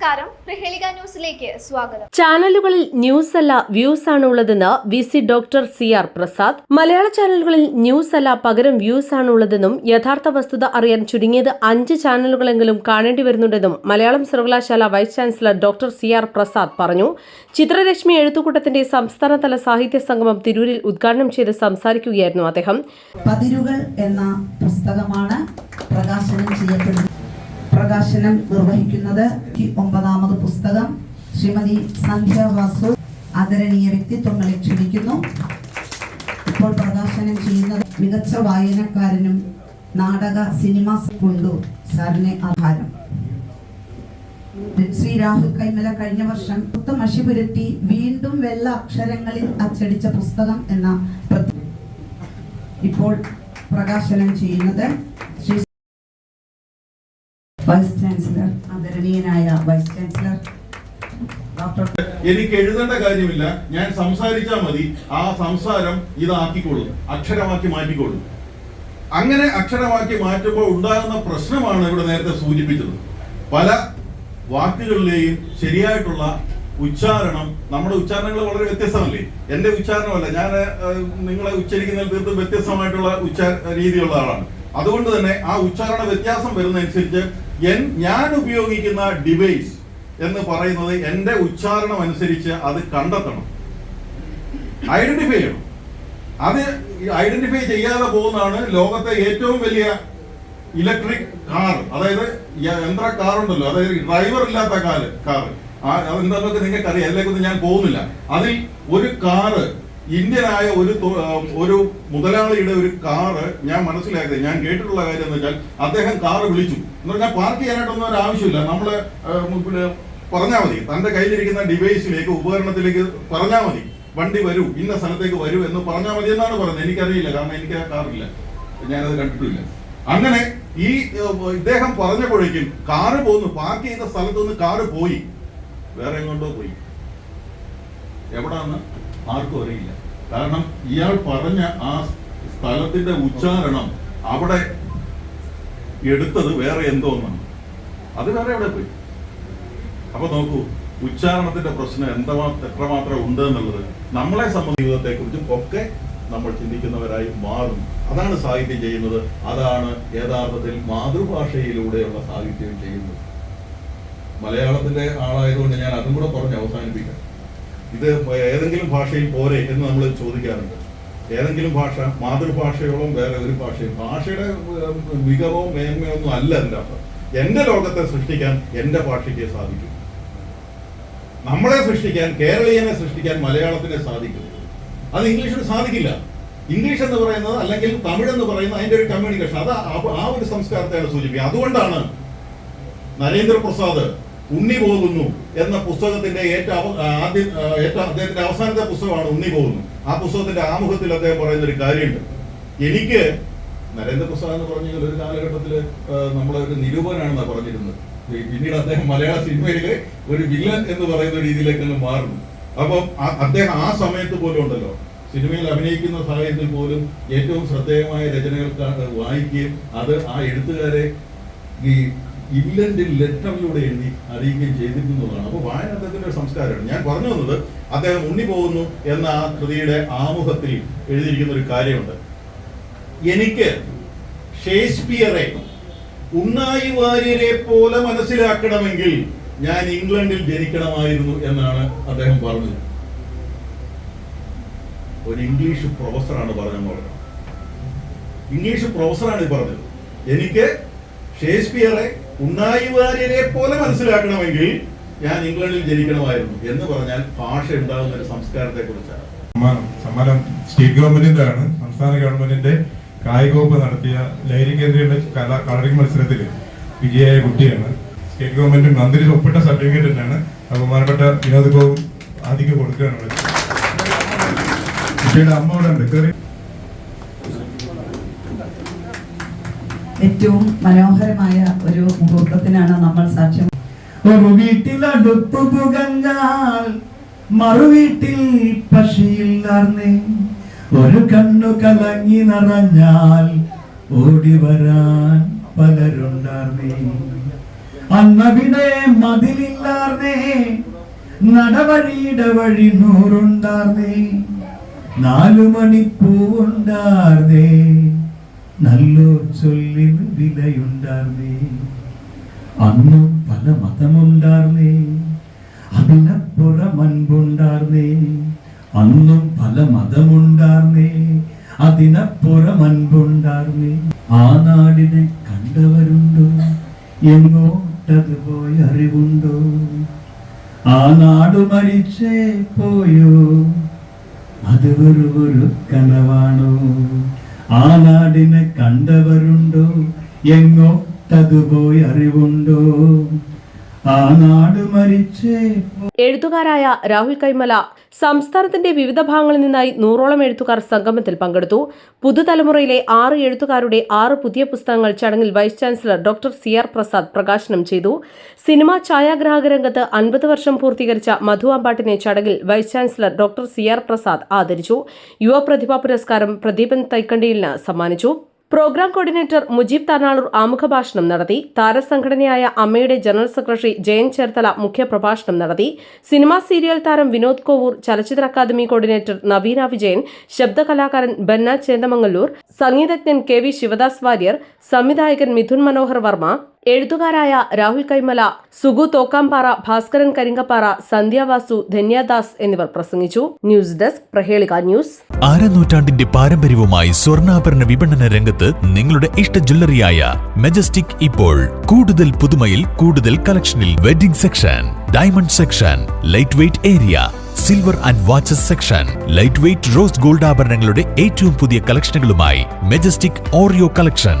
നമസ്കാരം. പ്രഹേളിക ന്യൂസിലേക്ക് സ്വാഗതം. ചാനലുകളിൽ ന്യൂസ് അല്ല വ്യൂസ് ആണ് ഉള്ളതെന്ന് V C doctor C R Prasad. മലയാള ചാനലുകളിൽ ന്യൂസ് അല്ല പകരം വ്യൂസ് ആണ് ഉള്ളതെന്നും യഥാർത്ഥ വസ്തുത അറിയാൻ ചുരുങ്ങിയത് അഞ്ച് ചാനലുകളെങ്കിലും കാണേണ്ടി വരുന്നുണ്ടെന്നും മലയാളം സർവകലാശാല vice chancellor doctor C R Prasad പറഞ്ഞു. ചിത്രരശ്മി എഴുത്തുകൂട്ടത്തിന്റെ സംസ്ഥാനതല സാഹിത്യ സംഗമം തിരൂരിൽ ഉദ്ഘാടനം ചെയ്ത് സംസാരിക്കുകയായിരുന്നു അദ്ദേഹം. പതിരുകൾ എന്ന പുസ്തകമാണ് പ്രകാശനം ചെയ്യപ്പെടുന്നത്. പ്രകാശനം നിർവഹിക്കുന്നത് ഒമ്പതാമത് പുസ്തകം. ശ്രീമതി സന്ധ്യ വാസു ആദരണീയ വ്യക്തിത്വങ്ങളെ ക്ഷണിക്കുന്നു. ഇപ്പോൾ പ്രകാശനം ചെയ്യുന്നത് മികച്ച വായനക്കാരനും നാടക സിനിമ കൊണ്ടു സാറിനെ ആഹാരം. ശ്രീ രാഹുൽ കൈമല കഴിഞ്ഞ വർഷം മഷി പുരട്ടി വീണ്ടും വെള്ള അക്ഷരങ്ങളിൽ അച്ചടിച്ച പുസ്തകം എന്ന ഇപ്പോൾ പ്രകാശനം ചെയ്യുന്നത് ശ്രീ വൈസ് ചാൻസലർ ആദരണീയനായ വൈസ് ചാൻസലർ എനിക്ക് എഴുതേണ്ട കാര്യമില്ല. ഞാൻ സംസാരിച്ചാൽ മതി. ആ സംസാരം ഇതാക്കിക്കൊള്ളും അക്ഷരമാക്കി മാറ്റിക്കൊള്ളും അങ്ങനെ അക്ഷരമാക്കി മാറ്റുമ്പോൾ ഉണ്ടാകുന്ന പ്രശ്നമാണ് ഇവിടെ നേരത്തെ സൂചിപ്പിച്ചത്. പല വാക്കുകളിലെയും ശരിയായിട്ടുള്ള ഉച്ചാരണം നമ്മുടെ ഉച്ചാരണങ്ങൾ വളരെ വ്യത്യസ്തമല്ലേ? എന്റെ ഉച്ചാരണമല്ല. ഞാൻ നിങ്ങളെ ഉച്ചരിക്കുന്നതിൽ തീർത്തും വ്യത്യസ്തമായിട്ടുള്ള ഉച്ചാര രീതിയുള്ള ആളാണ്. അതുകൊണ്ട് തന്നെ ആ ഉച്ചാരണ വ്യത്യാസം വരുന്നതനുസരിച്ച് എൻ ഞാൻ ഉപയോഗിക്കുന്ന ഡിവൈസ് എന്ന് പറയുന്നത് എന്റെ ഉച്ചാരണം അനുസരിച്ച് അത് കണ്ടെത്തണം. ഐഡന്റിഫൈ ചെയ്യണം. അത് ഐഡന്റിഫൈ ചെയ്യാതെ പോകുന്നതാണ് ലോകത്തെ ഏറ്റവും വലിയ ഇലക്ട്രിക് കാർ അതായത് യന്ത്ര കാർ ഉണ്ടല്ലോ. അതായത് ഡ്രൈവർ ഇല്ലാത്ത കാൽ കാർ അതെന്താന്നൊക്കെ നിങ്ങൾക്ക് അറിയാം അതിലേക്കൊന്നും ഞാൻ പോകുന്നില്ല. അതിൽ ഒരു കാറ് ഇന്ത്യനായ ഒരു ഒരു മുതലാളിയുടെ ഒരു കാറ് ഞാൻ മനസ്സിലാക്കിയത് ഞാൻ കേട്ടിട്ടുള്ള കാര്യം എന്ന് വെച്ചാൽ അദ്ദേഹം കാറ് വിളിച്ചു. എന്ന് പറഞ്ഞാൽ പാർക്ക് ചെയ്യാനായിട്ടൊന്നും ഒരു ആവശ്യമില്ല. നമ്മൾ പിന്നെ പറഞ്ഞാൽ മതി. തന്റെ കയ്യിലിരിക്കുന്ന ഡിവൈസിലേക്ക് ഉപകരണത്തിലേക്ക് പറഞ്ഞാൽ മതി. വണ്ടി വരൂ ഇന്ന സ്ഥലത്തേക്ക് വരൂ എന്ന് പറഞ്ഞാൽ മതി എന്നാണ് പറഞ്ഞത്. എനിക്കറിയില്ല കാരണം എനിക്ക് ആ കാറില്ല. ഞാനത് കണ്ടിട്ടില്ല. അങ്ങനെ ഈ ഇദ്ദേഹം പറഞ്ഞപ്പോഴേക്കും കാറ് പോന്നു. പാർക്ക് ചെയ്ത സ്ഥലത്തുനിന്ന് കാറ് പോയി. വേറെ എങ്ങോട്ടോ പോയി. എവിടാന്ന്? ആർക്കും അറിയില്ല. കാരണം ഇയാൾ പറഞ്ഞ ആ സ്ഥലത്തിന്റെ ഉച്ചാരണം അവിടെ എടുത്തത് വേറെ എന്തോ ഒന്നാണ്. അത് വേറെ എവിടെ പോയി? അപ്പൊ നോക്കൂ ഉച്ചാരണത്തിന്റെ പ്രശ്നം എന്താ എത്രമാത്രം ഉണ്ട് എന്നുള്ളത് നമ്മളെ സംബന്ധ കുറിച്ചും ഒക്കെ നമ്മൾ ചിന്തിക്കുന്നവരായി മാറും. അതാണ് സാഹിത്യം ചെയ്യുന്നത്. അതാണ് യഥാർത്ഥത്തിൽ മാതൃഭാഷയിലൂടെയുള്ള സാഹിത്യം ചെയ്യുന്നത്. മലയാളത്തിന്റെ ആളായതുകൊണ്ട് ഞാൻ അതും കൂടെ പറഞ്ഞ് അവസാനിപ്പിക്കാം. ഇത് ഏതെങ്കിലും ഭാഷയിൽ പോരെ എന്ന് നമ്മൾ ചോദിക്കാറുണ്ട്. ഏതെങ്കിലും ഭാഷ മാതൃഭാഷയോളം വേറെ ഒരു ഭാഷയും ഭാഷയുടെ മികവോ മേന്മയോ ഒന്നും അല്ല എന്റെ അർത്ഥം. എന്റെ ലോകത്തെ സൃഷ്ടിക്കാൻ എന്റെ ഭാഷയ്ക്ക് സാധിക്കും. നമ്മളെ സൃഷ്ടിക്കാൻ കേരളീയനെ സൃഷ്ടിക്കാൻ മലയാളത്തിനെ സാധിക്കും. അത് ഇംഗ്ലീഷിന് സാധിക്കില്ല. ഇംഗ്ലീഷ് എന്ന് പറയുന്നത് അല്ലെങ്കിൽ തമിഴ് എന്ന് പറയുന്നത് അതിന്റെ ഒരു കമ്മ്യൂണിക്കേഷൻ അത് ആ ഒരു സംസ്കാരത്തെയാണ് സൂചിപ്പിക്കുക അതുകൊണ്ടാണ് നരേന്ദ്രപ്രസാദ് ഉണ്ണി പോകുന്നു എന്ന പുസ്തകത്തിന്റെ ഏറ്റവും ആദ്യ ഏറ്റവും അദ്ദേഹത്തിന്റെ അവസാനത്തെ പുസ്തകമാണ് ഉണ്ണി പോകുന്നു ആ പുസ്തകത്തിന്റെ ആമുഖത്തിൽ അദ്ദേഹം പറയുന്ന ഒരു കാര്യമുണ്ട്. എനിക്ക് നരേന്ദ്രപ്രസാദ് എന്ന് പറഞ്ഞ ഒരു കാലഘട്ടത്തിൽ നമ്മളെ ഒരു നിരൂപനാണെന്നാണ് പറഞ്ഞിരുന്നത്. പിന്നീട് അദ്ദേഹം മലയാള സിനിമയിലെ ഒരു വില്ലൻ എന്ന് പറയുന്ന രീതിയിലേക്ക് അങ്ങ് മാറുന്നു. അപ്പം അദ്ദേഹം ആ സമയത്ത് പോലും ഉണ്ടല്ലോ. സിനിമയിൽ അഭിനയിക്കുന്ന സാഹചര്യത്തിൽ പോലും ഏറ്റവും ശ്രദ്ധേയമായ രചനകൾ വായിക്കുകയും അത് ആ എഴുത്തുകാരെ ഈ ഇല്ലന്റെ ലെറ്ററിലൂടെ എഴുതി അറിയിക്കുകയും ചെയ്തിരിക്കുന്നതാണ് അപ്പോൾ വായന അദ്ദേഹത്തിന്റെ ഒരു സംസ്കാരമാണ്. ഞാൻ പറഞ്ഞു വന്നത് അദ്ദേഹം ഉണ്ണി പോകുന്നു എന്ന ആ കൃതിയുടെ ആമുഖത്തിൽ എഴുതിയിരിക്കുന്ന ഒരു കാര്യമുണ്ട്. എനിക്ക് ഷേക്സ്പിയറെ ഉണ്ണായി വാര്യരെ പോലെ മനസ്സിലാക്കണമെങ്കിൽ ഞാൻ ഇംഗ്ലണ്ടിൽ ജനിക്കണമായിരുന്നു എന്നാണ് അദ്ദേഹം പറഞ്ഞത്. ഒരു ഇംഗ്ലീഷ് പ്രൊഫസറാണ് പറഞ്ഞെന്ന് പറഞ്ഞു ഇംഗ്ലീഷ് പ്രൊഫസറാണ് ഈ പറഞ്ഞത്. എനിക്ക് ഷേക്സ്പിയറെ ഉണ്ണായി വാര്യരെ പോലെ മനസ്സിലാക്കണമെങ്കിൽ ഞാൻ ഇംഗ്ലണ്ടിൽ ജനിക്കണമായിരുന്നു എന്ന് പറഞ്ഞാൽ ഭാഷ ഉണ്ടാകുന്ന ഒരു സംസ്കാരത്തെ കുറിച്ചാണ് സമ്മാനം സ്റ്റേറ്റ് ഗവൺമെന്റിന്റെ ആണ് സംസ്ഥാന ഗവൺമെന്റിന്റെ കായിക വകുപ്പ് നടത്തിയ ലൈംഗിക കേന്ദ്രീകരണ കല കളറിംഗ് മത്സരത്തിൽ വിജയായ കുട്ടിയാണ്. സ്റ്റേറ്റ് ഗവൺമെന്റ് മന്ത്രി ഒപ്പിട്ട സർട്ടിഫിക്കറ്റ് തന്നെയാണ്. ബഹുമാനപ്പെട്ട വിനോദ് ഗോപ് ആദ്യം കൊടുക്കുകയാണ്. കുട്ടിയുടെ അമ്മ ഇവിടെ ഉണ്ട്. കയറി ഏറ്റവും മനോഹരമായ ഒരു മുഹൂർത്തത്തിനാണ് നമ്മൾ സാക്ഷ്യം ഒരു വീട്ടിലടുത്തു പുകഞ്ഞാൽ മറുവീട്ടിൽ പശിയില്ലാർന്നേ ഒരു കണ്ണു കലങ്ങി നിറഞ്ഞാൽ ഓടി വരാൻ പലരുണ്ടാർന്നേ. അന്നവിടെ മതിലില്ലാർന്നേ. നടവഴിയുടെ വഴി നൂറുണ്ടാർന്നേ. നാലു മണിപ്പൂവുണ്ടാർന്നേ നല്ലൂർ ചൊല്ലിന് വിലയുണ്ടാർന്നേ. അന്നും പല മതമുണ്ടാർന്നേ. അതിനപ്പുറം അൻപുണ്ടാർന്നേ. അന്നും പല മതമുണ്ടാർന്നേ. അതിനപ്പുറം അൻപുണ്ടാർന്നേ. ആ നാടിനെ കണ്ടവരുണ്ടോ? എങ്ങോട്ടത് പോയി അറിവുണ്ടോ? ആ നാട് മരിച്ചേ പോയോ? അത് വെറു ഒരു കനവാണോ? ആ നാടിനെ കണ്ടവരുണ്ടോ എങ്ങോട്ടതുപോയി അറിവുണ്ടോ? എഴുത്തുകാരായ രാഹുൽ കൈമല സംസ്ഥാനത്തിന്റെ വിവിധ ഭാഗങ്ങളിൽ നിന്നായി നൂറോളം എഴുത്തുകാർ സംഗമത്തിൽ പങ്കെടുത്തു. പുതുതലമുറയിലെ ആറ് എഴുത്തുകാരുടെ ആറ് പുതിയ പുസ്തകങ്ങൾ ചടങ്ങിൽ vice chancellor doctor C R Prasad പ്രകാശനം ചെയ്തു. സിനിമാ ഛായാഗ്രാഹക രംഗത്ത് അൻപത് വർഷം പൂർത്തീകരിച്ച മധു അമ്പാട്ടിനെ ചടങ്ങിൽ vice chancellor doctor C R Prasad ആദരിച്ചു. യുവ പ്രതിഭാ പുരസ്കാരം പ്രദീപൻ തൈക്കണ്ടിയിലിന് സമ്മാനിച്ചു. പ്രോഗ്രാം കോർഡിനേറ്റർ മുജീബ് താനാളൂർ ആമുഖ ഭാഷണം നടത്തി താരസംഘടനയായ അമ്മയുടെ ജനറൽ സെക്രട്ടറി ജയൻ ചേർത്തല മുഖ്യപ്രഭാഷണം നടത്തി സിനിമാ സീരിയൽ താരം വിനോദ് കോവൂർ ചലച്ചിത്ര അക്കാദമി കോർഡിനേറ്റർ നവീന വിജയൻ ശബ്ദകലാകാരൻ ബന്ന ചേന്ദമംഗല്ലൂർ സംഗീതജ്ഞൻ കെ വി ശിവദാസ് വാര്യർ സംവിധായകൻ മിഥുൻ മനോഹർ വർമ്മ എഴുത്തുകാരായ രാഹുൽ കൈമല സുഗു തോക്കാംപാറ ഭാസ്കരൻ കരിങ്കപ്പാറ സന്ധ്യാവാസു ധന്യദാസ് എന്നിവർ പ്രസംഗിച്ചു. News desk Prahelika news. ആരനൂറ്റാണ്ടിന്റെ പാരമ്പര്യവുമായി സ്വർണാഭരണ വിപണന രംഗത്ത് നിങ്ങളുടെ ഇഷ്ട ജ്വല്ലറിയായ മെജസ്റ്റിക് ഇപ്പോൾ. കൂടുതൽ പുതുമയിൽ കൂടുതൽ കളക്ഷനിൽ wedding section diamond section light weight area silver and watches section light weight rose gold ആഭരണങ്ങളുടെ ഏറ്റവും പുതിയ കളക്ഷനുകളുമായി മെജസ്റ്റിക് ഓറിയോ കളക്ഷൻ.